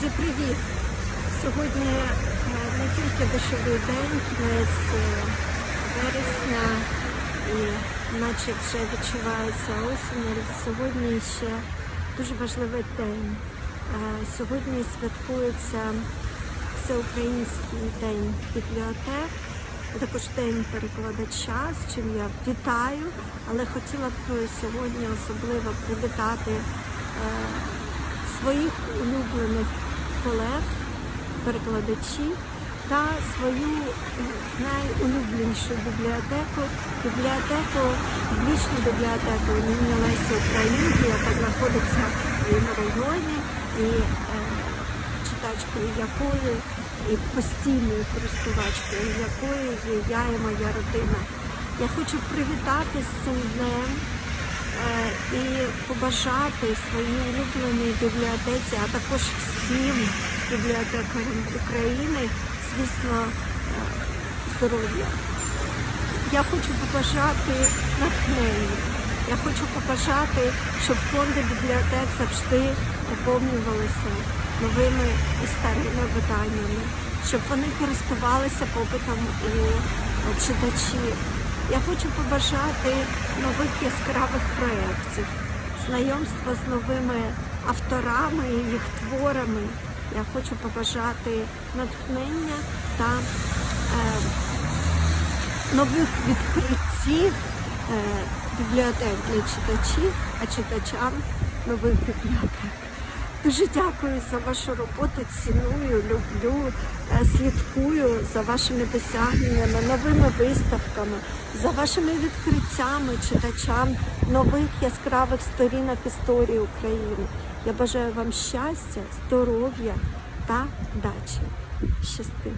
Друзі, привіт! Сьогодні е, не тільки дощовий день, кінець е, вересня, і наче вже відчувається осінь, але сьогодні ще дуже важливий день. Е, Сьогодні святкується Всеукраїнський день бібліотек, також день перекладача, з чим я вітаю, але хотіла б сьогодні особливо привітати своїх улюблених перекладачів та свою найулюбленішу бібліотеку, бібліотеку, публічну бібліотеку імені Лесі Українки, яка знаходиться в районі, і е, читачкою якої і постійною користувачкою якої є я і моя родина. Я хочу привітати з е, і побажати своїй улюбленій бібліотеці, а також всім бібліотекарям України, звісно, е, здоров'я. Я хочу побажати натхнення. Я хочу побажати, щоб фонди бібліотек завжди поповнювалися новими і старими виданнями, щоб вони користувалися попитом у е, читачів. Я хочу побажати нових яскравих проєктів, знайомства з новими авторами і їх творами. Я хочу побажати натхнення та е, нових відкриттів е, бібліотек для читачів, а читачам нових бібліотек. Дуже дякую за вашу роботу, ціную, люблю, е, слідкую за вашими досягненнями, новими виставками, за вашими відкриттями читачам нових яскравих сторінок історії України. Я бажаю вам щастя, здоров'я та вдачі. Щасти!